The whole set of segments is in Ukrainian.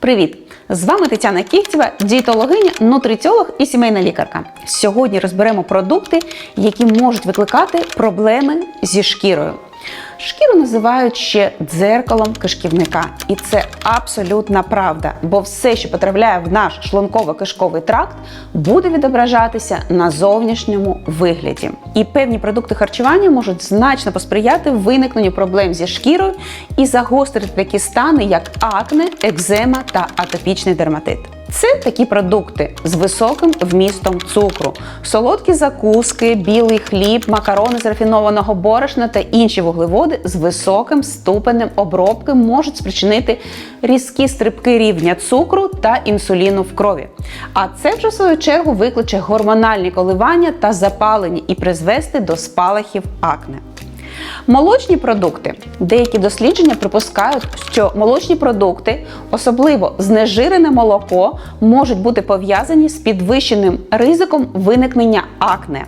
Привіт! З вами Тетяна Кіхтєва, дієтологиня, нутриціолог і сімейна лікарка. Сьогодні розберемо продукти, які можуть викликати проблеми зі шкірою. Шкіру називають ще дзеркалом кишківника, і це абсолютна правда, бо все, що потрапляє в наш шлунково-кишковий тракт, буде відображатися на зовнішньому вигляді. І певні продукти харчування можуть значно посприяти виникненню проблем зі шкірою і загострити такі стани, як акне, екзема та атопічний дерматит. Це такі продукти з високим вмістом цукру, солодкі закуски, білий хліб, макарони з рафінованого борошна та інші вуглеводи з високим ступенем обробки можуть спричинити різкі стрибки рівня цукру та інсуліну в крові. А це вже в свою чергу викличе гормональні коливання та запалення і призвести до спалахів акне. Молочні продукти. Деякі дослідження припускають, що молочні продукти, особливо знежирене молоко, можуть бути пов'язані з підвищеним ризиком виникнення акне.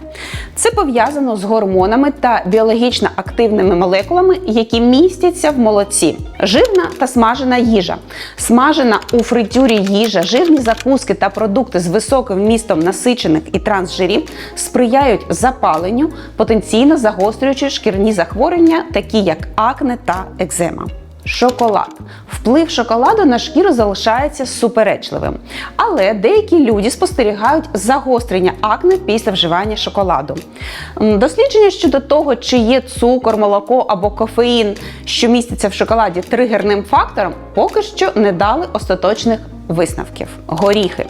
Це пов'язано з гормонами та біологічно активними молекулами, які містяться в молоці. Жирна та смажена їжа. Смажена у фритюрі їжа, жирні закуски та продукти з високим вмістом насичених і трансжирів сприяють запаленню, потенційно загострюючи шкірні захворювання, такі як акне та екзема. Шоколад. Вплив шоколаду на шкіру залишається суперечливим. Але деякі люди спостерігають загострення акне після вживання шоколаду. Дослідження щодо того, чи є цукор, молоко або кофеїн, що містяться в шоколаді тригерним фактором, поки що не дали остаточних висновків. Горіхи.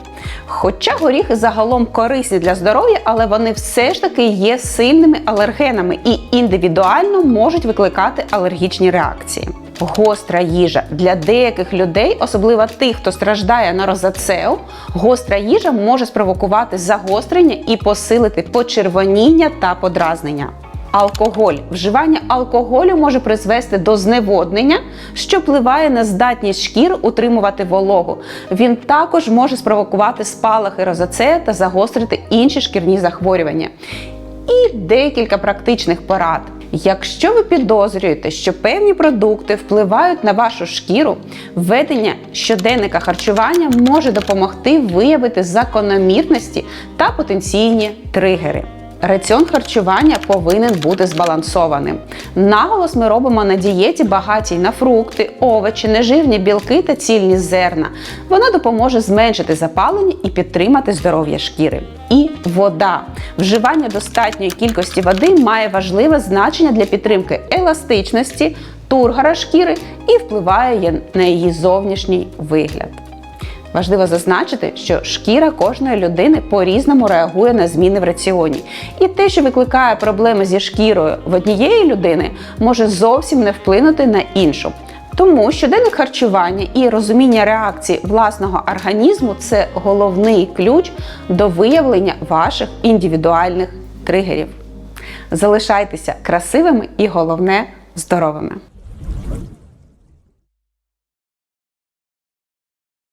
Хоча горіхи загалом корисні для здоров'я, але вони все ж таки є сильними алергенами і індивідуально можуть викликати алергічні реакції. Гостра їжа для деяких людей, особливо тих, хто страждає на розацеу, гостра їжа може спровокувати загострення і посилити почервоніння та подразнення. Алкоголь. Вживання алкоголю може призвести до зневоднення, що впливає на здатність шкіри утримувати вологу. Він також може спровокувати спалахи розацея та загострити інші шкірні захворювання. І декілька практичних порад. Якщо ви підозрюєте, що певні продукти впливають на вашу шкіру, введення щоденника харчування може допомогти виявити закономірності та потенційні тригери. Раціон харчування повинен бути збалансованим. Наголос ми робимо на дієті багатій на фрукти, овочі, нежирні білки та цільні зерна. Вона допоможе зменшити запалення і підтримати здоров'я шкіри. І вода. Вживання достатньої кількості води має важливе значення для підтримки еластичності, тургора шкіри і впливає на її зовнішній вигляд. Важливо зазначити, що шкіра кожної людини по-різному реагує на зміни в раціоні. І те, що викликає проблеми зі шкірою в однієї людини, може зовсім не вплинути на іншу. Тому щоденник харчування і розуміння реакції власного організму це головний ключ до виявлення ваших індивідуальних тригерів. Залишайтеся красивими і головне здоровими!